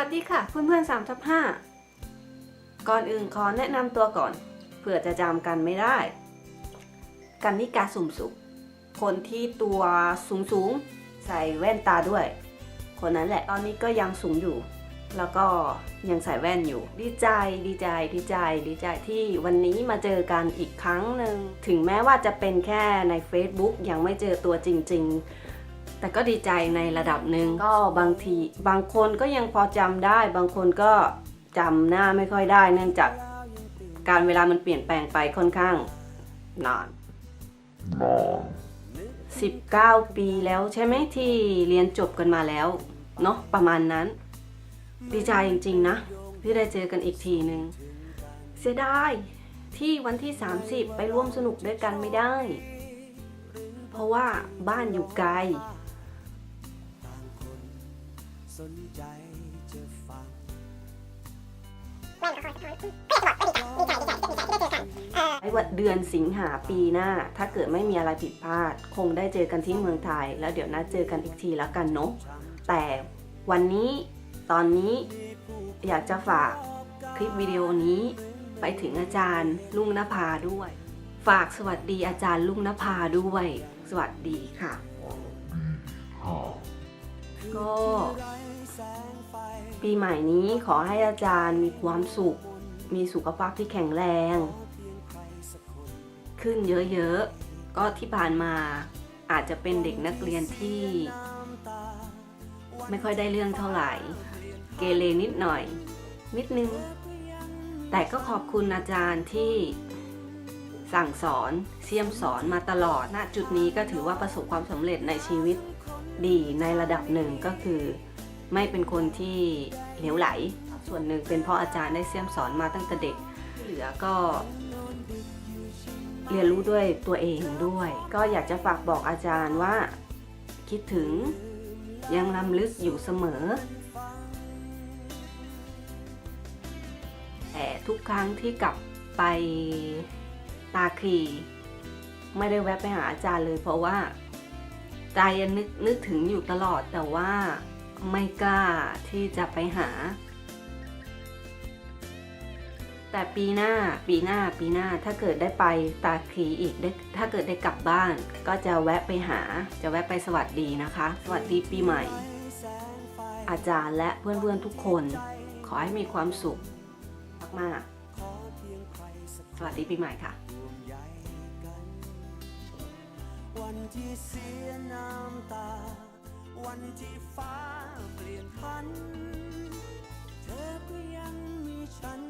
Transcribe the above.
วัสดีค่ะเพื่อนๆ3ทับ5ก่อนอื่นขอแนะนำตัวก่อนเผื่อจะจำกันไม่ได้ กันนิกาสุ่มสุข คนที่ตัวสูงสูงใส่แว่นตาด้วย คนนั้นแหละตอนนี้ก็ยังสูงอยู่ แล้วก็ยังใส่แว่นอยู่ ดีใจดีใจดีใจดีใจที่วันนี้มาเจอกันอีกครั้งหนึ่งถึงแม้ว่าจะเป็นแค่ใน Facebook ยังไม่เจอตัวจริง ๆ แต่ก็ดีใจในระดับหนึ่งก็บางที บางคนก็ยังพอจำได้ บางคนก็จำหน้าไม่ค่อยได้ เนื่องจากการเวลามันเปลี่ยนแปลงไปค่อนข้างนาน19 ปีแล้วใช่ไหมที่เรียนจบกันมาแล้ว เนาะประมาณนั้น ดีใจจริงๆนะ ที่ได้เจอกันอีกทีหนึ่งเสียดายที่วันที่ 30 ไปร่วมสนุกด้วยกันไม่ได้ เพราะว่าบ้านอยู่ไกล ไอ้วันเดือนสิงหาปีหน้า ถ้าเกิดไม่มีอะไรผิดพลาด คงได้เจอกันที่เมืองไทย แล้วเดี๋ยวนัดเจอกันอีกทีแล้วกันเนาะแต่วันนี้ตอนนี้อยากจะฝากคลิปวิดีโอนี้ ไปถึงอาจารย์ลุงนภาด้วย ฝากสวัสดีอาจารย์ลุงนภาด้วย สวัสดีค่ะ ก็ ปีใหม่นี้ขอให้อาจารย์มีความสุข มีสุขภาพที่แข็งแรง ขึ้นเยอะๆ ก็ที่ผ่านมาอาจจะเป็นเด็กนักเรียนที่ ไม่ค่อยได้เรื่องเท่าไหร่ เกเรนิดหน่อย นิดนึง แต่ก็ขอบคุณอาจารย์ที่สั่งสอนเสี่ยมสอนมาตลอดณจุดนี้ก็ถือว่าประสบความสำเร็จในชีวิตดีในระดับหนึ่งก็คือ ไม่เป็นคนที่เหลวไหล ส่วนหนึ่งเป็นเพราะอาจารย์ได้เสี่ยมสอนมาตั้งแต่เด็ก เหลือก็เรียนรู้ด้วยตัวเองด้วย ก็อยากจะฝากบอกอาจารย์ว่าคิดถึงยังลำลึกอยู่เสมอ แต่ทุกครั้งที่กลับไปตาคีไม่ได้แวะไปหาอาจารย์เลยเพราะว่าใจยังนึกนึกถึงอยู่ตลอดแต่ว่า ไม่กล้าที่จะไปหา แต่ปีหน้าปีหน้าปีหน้าถ้าเกิดได้ไปตาคีอีกถ้าเกิดได้กลับบ้าน ก็จะแวะไปหา จะแวะไปสวัสดีนะคะ สวัสดีปีใหม่ อาจารย์และเพื่อนๆทุกคน ขอให้มีความสุขมากๆสวัสดีปีใหม่ค่ะวันที่เสียน้ำตา วันที่ฟ้า เธอก็ยังมีฉัน